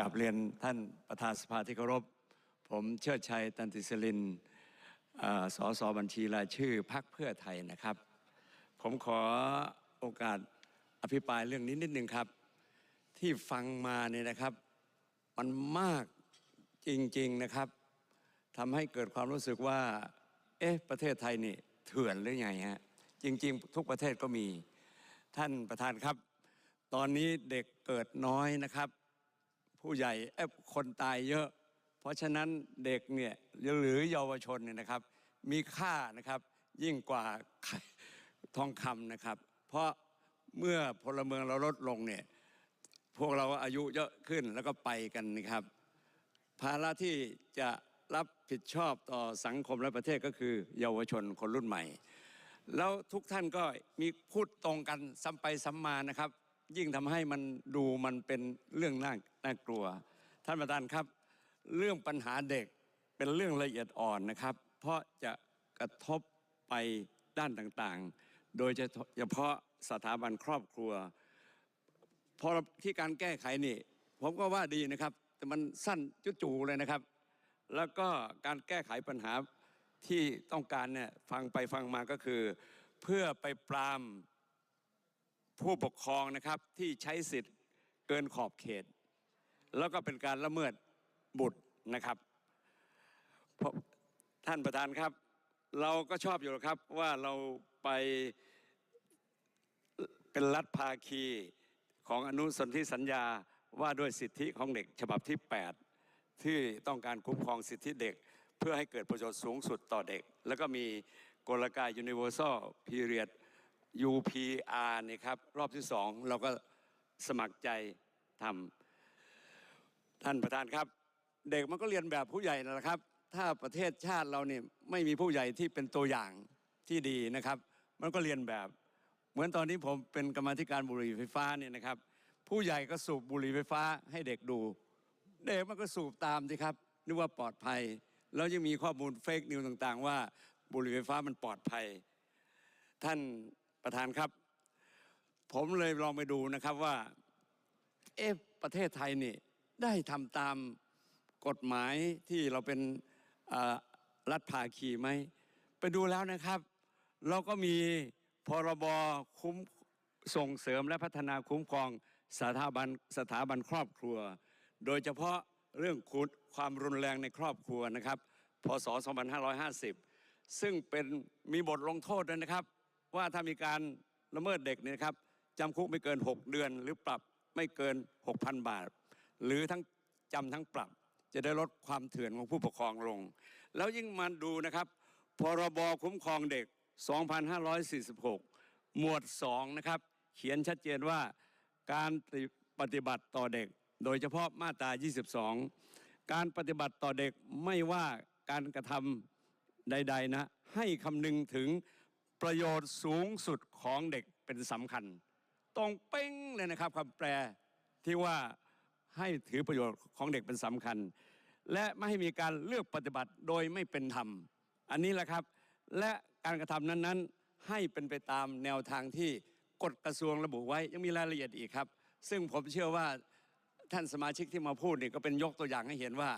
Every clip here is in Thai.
กราบเรียนท่านประธานสภาที่เคารพ ผมเชิดชัยตันติสลินเอ่อสสบัญชีรายชื่อพักเพื่อไทยนะครับ ผมขอโอกาสอภิปรายเรื่องนี้นิดนึงครับ ที่ฟังมาเนี่ยนะครับ มันมากจริง ๆนะครับทำให้เกิดความรู้สึกว่า เอ๊ะ ประเทศไทยนี่เถื่อนหรือไงฮะจริง ๆ ทุกประเทศก็มีท่านประธานครับ ตอนนี้เด็กเกิดน้อยนะครับ ผู้ใหญ่เอ้ยคนตายเยอะ เพราะฉะนั้นเด็กเนี่ยหรือเยาวชนเนี่ยนะครับ มีค่านะครับยิ่งกว่าทองคำนะครับ เพราะเมื่อพลเมืองเราลดลงเนี่ยพวกเราอายุเยอะขึ้นแล้วก็ไปกันนะครับ ภาระที่จะรับผิดชอบต่อสังคมและประเทศก็คือ เยาวชนคนรุ่นใหม่ แล้วทุกท่านก็มีพูดตรงกันซ้ำไปซ้ำมานะครับ ยิ่งทำให้มันดูมันเป็นเรื่องน่าน่ากลัว ท่านประธานครับ เรื่องปัญหาเด็กเป็นเรื่องละเอียดอ่อนนะครับ เพราะจะกระทบไปด้านต่างๆ โดยเฉพาะสถาบันครอบครัวพอที่การแก้ไขนี่ ผมก็ว่าดีนะครับ แต่มันสั้นจุจูเลยนะครับ แล้วก็การแก้ไขปัญหาที่ต้องการเนี่ยฟังไปฟังมาก็คือ เพื่อไปปราม ผู้ปกครองนะครับที่ใช้สิทธิ์เกินขอบเขต แล้วก็เป็นการละเมิดบุตรนะครับท่านประธานครับ เราก็ชอบอยู่แล้วครับว่าเราไปเป็นรัฐภาคีของอนุสนธิสัญญาว่าด้วยสิทธิของเด็กฉบับที่ 8 ที่ต้องการคุ้มครองสิทธิเด็ก เพื่อให้เกิดประโยชน์สูงสุดต่อเด็ก แล้วก็มีกลไก Universal Period UPR นี่ครับรอบที่สองเราก็สมัครใจทำท่านประธานครับ เด็กมันก็เรียนแบบผู้ใหญ่นั่นแหละครับ ถ้าประเทศชาติเราเนี่ยไม่มีผู้ใหญ่ที่เป็นตัวอย่างที่ดีนะครับ มันก็เรียนแบบ เหมือนตอนนี้ผมเป็นกรรมาธิการบุหรี่ไฟฟ้าเนี่ยนะครับ ผู้ใหญ่ก็สูบบุหรี่ไฟฟ้าให้เด็กดู เด็กมันก็สูบตามสิครับนึกว่าปลอดภัย แล้วยังมีข้อมูลเฟกนิวต่างๆ ว่าบุหรี่ไฟฟ้ามันปลอดภัย ท่าน ประธานครับ ผมเลยลองไปดูนะครับว่า เอ๊ะประเทศไทยนี่ได้ทำตามกฎหมายที่เราเป็นรัฐภาคีไหม ไปดูแล้วนะครับ เราก็มีพรบคุ้มส่งเสริมและพัฒนาคุ้มครองสถาบันสถาบันครอบครัว โดยเฉพาะเรื่องคุณความรุนแรงในครอบครัวนะครับ พศ 2550 ซึ่งเป็นมีบทลงโทษด้วยนะครับ ว่าถ้ามีการละเมิดเด็กเนี่ยนะครับจำคุกไม่เกิน 6 เดือน หรือปรับไม่เกิน 6,000 บาท หรือทั้งจำทั้งปรับ จะได้ลดความเถื่อนของผู้ปกครองลง แล้วยิ่งมาดูนะครับพรบคุ้มครองเด็ก 2546 หมวด 2 นะครับ เขียนชัดเจนว่าการปฏิบัติต่อเด็ก โดยเฉพาะมาตรา 22 การปฏิบัติต่อเด็กไม่ว่าการกระทำใด ๆ นะ ให้คำนึงถึง ประโยชน์สูงสุดของเด็กเป็นสำคัญ ตรงเป้งเลยนะครับคำแปลที่ว่าให้ถือประโยชน์ของเด็กเป็นสำคัญ และไม่ให้มีการเลือกปฏิบัติโดยไม่เป็นธรรม อันนี้แหละครับ และการกระทำนั้นๆ ให้เป็นไปตามแนวทางที่กฎกระทรวงระบุไว้ยังมีรายละเอียดอีกครับ ซึ่งผมเชื่อว่าท่านสมาชิกที่มาพูดนี่ก็เป็นยกตัวอย่างให้เห็นว่า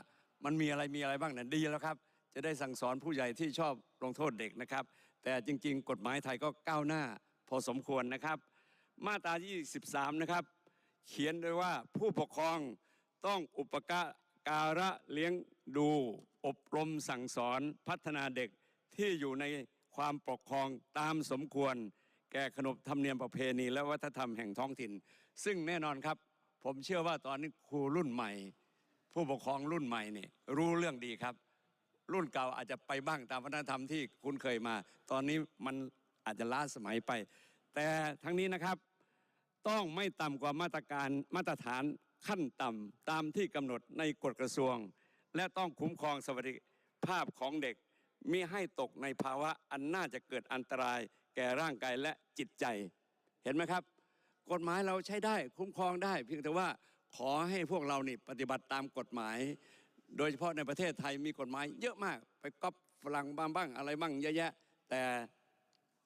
มันมีอะไรมีอะไรบ้างเนี่ยดีแล้วครับ จะได้สั่งสอนผู้ใหญ่ที่ชอบลงโทษเด็กนะครับ แต่จริงๆ กฎหมายไทยก็ก้าวหน้าพอสมควรนะครับ มาตรา 23 นะครับ เขียนโดยว่าผู้ปกครองต้องอุปการะเลี้ยงดู อบรมสั่งสอนพัฒนาเด็กที่อยู่ในความปกครองตามสมควร แก่ขนบธรรมเนียมประเพณี และวัฒนธรรมแห่งท้องถิ่น ซึ่งแน่นอนครับ ผมเชื่อว่าตอนนี้ครูรุ่นใหม่ ผู้ปกครองรุ่นใหม่นี่รู้เรื่องดีครับ รุ่นเก่าอาจจะไปบ้างตามวัฒนธรรมที่คุ้นเคยมา ตอนนี้มันอาจจะล้าสมัยไป แต่ทั้งนี้นะครับต้องไม่ต่ำกว่ามาตรการมาตรฐานขั้นต่ำตามที่กำหนดในกฎกระทรวง และต้องคุ้มครองสวัสดิภาพของเด็กมิให้ตกในภาวะอันน่าจะเกิดอันตรายแก่ร่างกายและจิตใจ เห็นไหมครับ กฎหมายเราใช้ได้คุ้มครองได้ เพียงแต่ว่าขอให้พวกเรานี่ปฏิบัติตามกฎหมาย โดยเฉพาะในประเทศไทยมีกฎหมายเยอะมาก ไปก๊อปฝรั่งบ้างบ้างอะไรบ้างเยอะแยะ แต่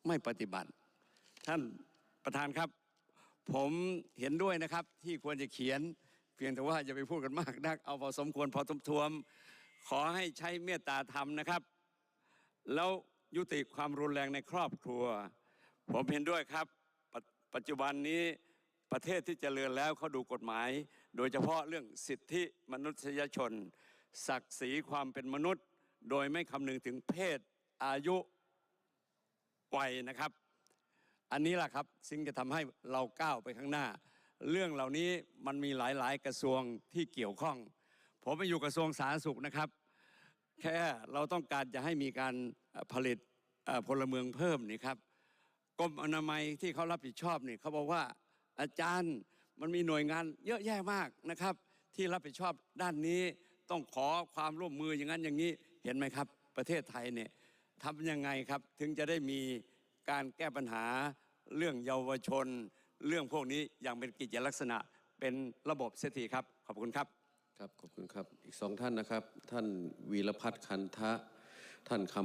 ไม่ปฏิบัติ ท่านประธานครับ ผมเห็นด้วยนะครับที่ควรจะเขียน เพียงแต่ว่าอย่าไปพูดกันมากนัก เอาพอสมควรพอสมทวม ขอให้ใช้เมตตาธรรมนะครับ แล้วยุติความรุนแรงในครอบครัว ผมเห็นด้วยครับปปัจจุบันนี้ประเทศที่เจริญแล้วเขาดูกฎหมาย โดยเฉพาะเรื่องสิทธิมนุษยชน ศักดิ์ศรีความเป็นมนุษย์ โดยไม่คำนึงถึงเพศอายุวัยนะครับ อันนี้แหละครับสิ่งจะทำให้เราก้าวไปข้างหน้า เรื่องเหล่านี้มันมีหลายๆ กระทรวงที่เกี่ยวข้อง ผมไปอยู่กระทรวงสาธารณสุขนะครับ แค่เราต้องการจะให้มีการผลิตพลเมืองเพิ่มนี่ครับกรมอนามัยที่เขารับผิดชอบนี่เขาบอกว่าอาจารย์มันมีหน่วยงานเยอะแยะมากนะครับ ที่รับผิดชอบด้านนี้ ต้องขอความร่วมมืออย่างนั้นอย่างนี้เห็นไหมครับ ประเทศไทยเนี่ยทำยังไงครับถึงจะได้มีการแก้ปัญหาเรื่องเยาวชน เรื่องพวกนี้อย่างเป็นกิจลักษณะเป็นระบบเสียทีครับขอบคุณครับครับขอบคุณครับอีกสองท่านนะครับ ท่านวีรพัฒน์คันทะท่านคำ